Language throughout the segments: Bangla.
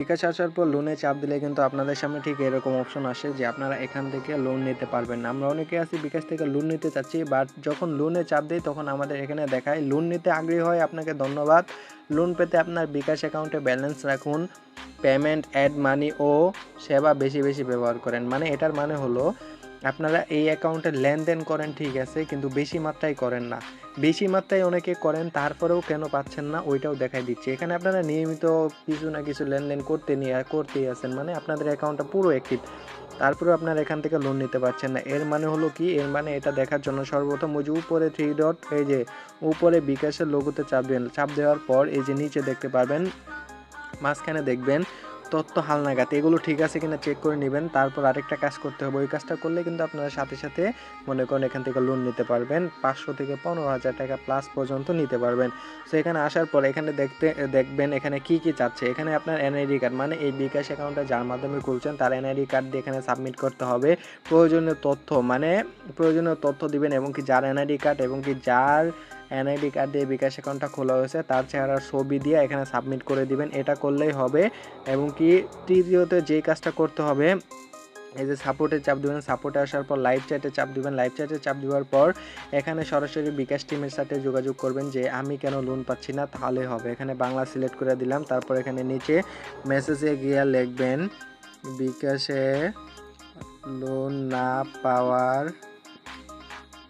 বিকাশ আসার পর লোনে চাপ দিলে কিন্তু আপনাদের সামনে ঠিক এরকম অপশন আসে যে আপনারা এখান থেকে লোন নিতে পারবেন আমরা অনেকে আছি বিকাশ থেকে লোন নিতে চাচ্ছি বাট যখন লোনে চাপ দিই তখন আমাদের এখানে দেখায় লোন নিতে আগ্রহী হয়, আপনাকে ধন্যবাদ। লোন পেতে আপনার বিকাশ অ্যাকাউন্টে ব্যালেন্স রাখুন পেমেন্ট অ্যাড মানি ও সেবা বেশি বেশি ব্যবহার করেন। মানে এটার মানে হলো আপনারা এই অ্যাকাউন্টে লেনদেন করেন, ঠিক আছে, কিন্তু বেশি মাত্রায় করেন না। বেশি মাত্রায় অনেকে করেন, তারপরেও কেন পাচ্ছেন না, ওইটাও দেখাই দিচ্ছে। এখানে আপনারা নিয়মিত কিছু না কিছু লেনদেন করতে নিয়ে, করতেই আছেন মানে আপনাদের অ্যাকাউন্টটা পুরো অ্যাক্টিভ তারপরেও আপনারা এখান থেকে লোন নিতে পারছেন না। এর মানে হলো কি? এর মানে এটা দেখার জন্য সর্বপ্রথম ওই যে উপরে থ্রি ডট এই যে উপরে বিকাশের লোগোতে চাপ দেন, চাপ দেওয়ার পর এই যে নিচে দেখতে পারবেন, মাঝখানে দেখবেন তথ্য হালনাগাদ, এগুলো ঠিক আছে কিনা চেক করে নেবেন। তারপর আরেকটা কাজ করতে হবে, ওই কাজটা করলে কিন্তু আপনারা সাথে সাথে মনে করেন এখান থেকে লোন নিতে পারবেন, পাঁচশো থেকে পনেরো হাজার টাকা প্লাস পর্যন্ত নিতে পারবেন। সো এখানে আসার পর এখানে দেখতে, দেখবেন এখানে কি কি চাচ্ছে। এখানে আপনার এনআইডি কার্ড মানে এই বিকাশ অ্যাকাউন্টটা যার মাধ্যমে খুলছেন, তার এনআইডি কার্ড দিয়ে এখানে সাবমিট করতে হবে। প্রয়োজনীয় তথ্য মানে প্রয়োজনীয় তথ্য দিবেন এবং কি যার এনআইডি কার্ড এবং কি যার এনআইডি কার্ড দিয়ে বিকাশ অ্যাকাউন্টটা খোলা হয়েছে। তার চেহারার ছবি দিয়ে এখানে সাবমিট করে দিবেন। এটা করলেই হবে। এবং কি তৃতীয়ত যেই কাজটা করতে হবে, এই যে সাপোর্টে চাপ দিবেন, সাপোর্টে আসার পর লাইভ চ্যাটে চাপ দিবেন। লাইভ চ্যাটে চাপ দেওয়ার পর এখানে সরাসরি বিকাশ টিমের সাথে যোগাযোগ করবেন যে, আমি কেন লোন পাচ্ছি না? তাহলে হবে। এখানে বাংলা সিলেক্ট করে দিলাম। তারপর এখানে নিচে মেসেজে গিয়ে লিখবেন, বিকাশে লোন না পাওয়ার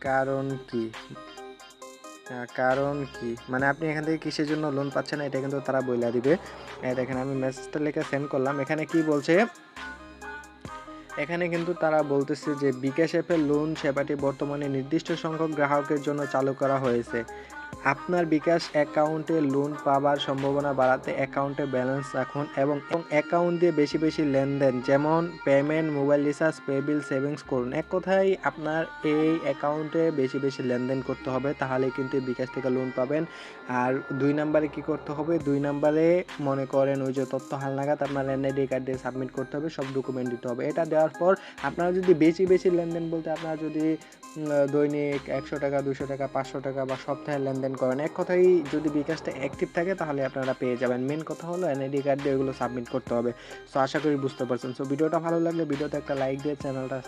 কারণ কি? কারণ কি? মানে আপনি এখান থেকে কিসের জন্য লোন পাচ্ছেন এটা কিন্তু তারা বইলা দিবে। দেখেন, আমি মেসেজটা লিখে সেন্ড করলাম। এখানে কি বলছে? এখানে কিন্তু তারা বলতেছে যে বিকাশ অ্যাপের লোন সেবাটি বর্তমানে নির্দিষ্ট সংখ্যক গ্রাহকের জন্য চালু করা হয়েছে। আপনার বিকাশ অ্যাকাউন্টে লোন পাবার সম্ভাবনা বাড়াতে অ্যাকাউন্টে ব্যালেন্স রাখুন এবং অ্যাকাউন্ট দিয়ে বেশি বেশি লেনদেন, যেমন payment, mobile recharge, pay bill, savings করুন। এক কথায়, আপনার এই অ্যাকাউন্টে বেশি বেশি লেনদেন করতে হবে, তাহলে কিন্তু বিকাশ থেকে লোন পাবেন। আর দুই নাম্বারে কি করতে হবে? দুই নাম্বারে মনে করেন ওই যে তথ্য হালনাগাদ, আপনার এনআইডি কার্ড দিয়ে সাবমিট করতে হবে, সব ডকুমেন্ট দিতে হবে। এটা দেওয়ার পর আপনারা যদি বেশি বেশি লেনদেন বলতে আপনারা যদি দৈনিক একশো টাকা, দুশো টাকা, পাঁচশো টাকা বা সপ্তাহে লেনদেন করেন। এক কথাই যদি বিকাশটা অ্যাক্টিভ থাকে, তাহলে আপনারা পেয়ে যাবেন। মেন কথা হলো এনআইডি কার্ড দিয়ে ওগুলো সাবমিট করতে হবে। সো আশা করি বুঝতে পারছেন। সো ভিডিওটা ভালো লাগলে ভিডিওতে একটা লাইক দিয়ে চ্যানেলটা